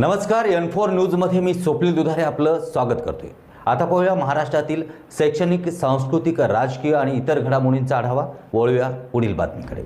नमस्कार N four न्यूजमध्ये मी स्वप्नील दुधारे आपलं स्वागत करतोय. आता पाहूया महाराष्ट्रातील शैक्षणिक सांस्कृतिक राजकीय आणि इतर घडामोडींचा आढावा. वळूया पुढील बातमीकडे.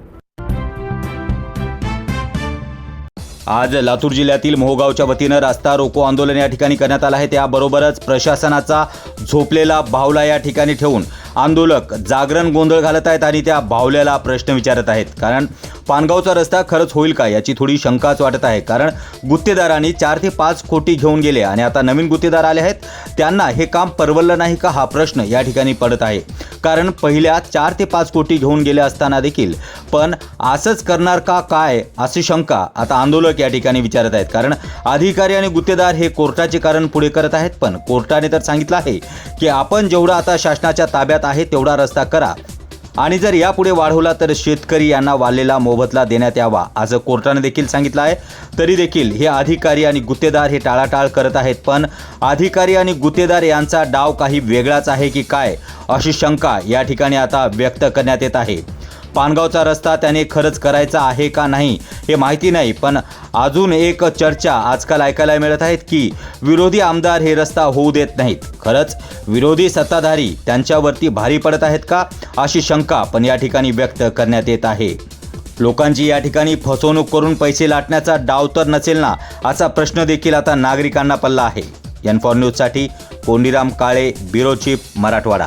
आज लातूर जिल्ह्यातील मोहगावच्या वतीनं रास्ता रोको आंदोलन या ठिकाणी करण्यात आलं आहे. त्याबरोबरच प्रशासनाचा झोपलेला बावला या ठिकाणी ठेवून आंदोलक जागरण गोंधळ घालत आहेत आणि त्या बावल्याला प्रश्न विचारत आहेत. कारण पानगावचा रस्ता खरंच होईल का याची थोडी शंकाच वाटत आहे. कारण गुत्तेदारांनी चार ते पाच कोटी घेऊन गेले आणि आता नवीन गुत्तेदार आले आहेत. त्यांना हे काम परवडलं नाही का हा प्रश्न या ठिकाणी पडत आहे. कारण पहिल्या चार ते पाच कोटी घेऊन गेले असताना देखील पण असंच करणार का काय अशी शंका आता आंदोलक या ठिकाणी विचारत आहेत. कारण अधिकारी आणि गुत्तेदार हे कोर्टाचे कारण पुढे करत आहेत पण कोर्टाने तर सांगितलं आहे की आपण जेवढा आता शासनाच्या ताब्यात आहे तेवढा रस्ता करा. आणि जर यापुढे वाढवला तर शेतकरी यांना वाढलेला मोबदला देण्यात यावा असं कोर्टाने देखील सांगितलं आहे. तरी देखील हे अधिकारी आणि गुत्तेदार हे टाळाटाळ करत आहेत पण अधिकारी आणि गुत्तेदार यांचा डाव काही वेगळाच आहे की काय अशी शंका या ठिकाणी आता व्यक्त करण्यात येत आहे. पानगावचा रस्ता त्याने खरंच करायचा आहे का नाही हे माहिती नाही पण अजून एक चर्चा आजकाल ऐकायला मिळत आहेत की विरोधी आमदार हे रस्ता होऊ देत नाहीत. खरंच विरोधी सत्ताधारी त्यांच्यावरती भारी पडत आहेत का? अशी शंका पण या ठिकाणी व्यक्त करण्यात येत आहे. लोकांची या ठिकाणी फसवणूक करून पैसे लाटण्याचा डाव तर नसेल ना असा प्रश्न देखील आता नागरिकांना पडला आहे. एन फॉर न्यूजसाठी कोंडीराम काळे ब्युरो चीफ मराठवाडा.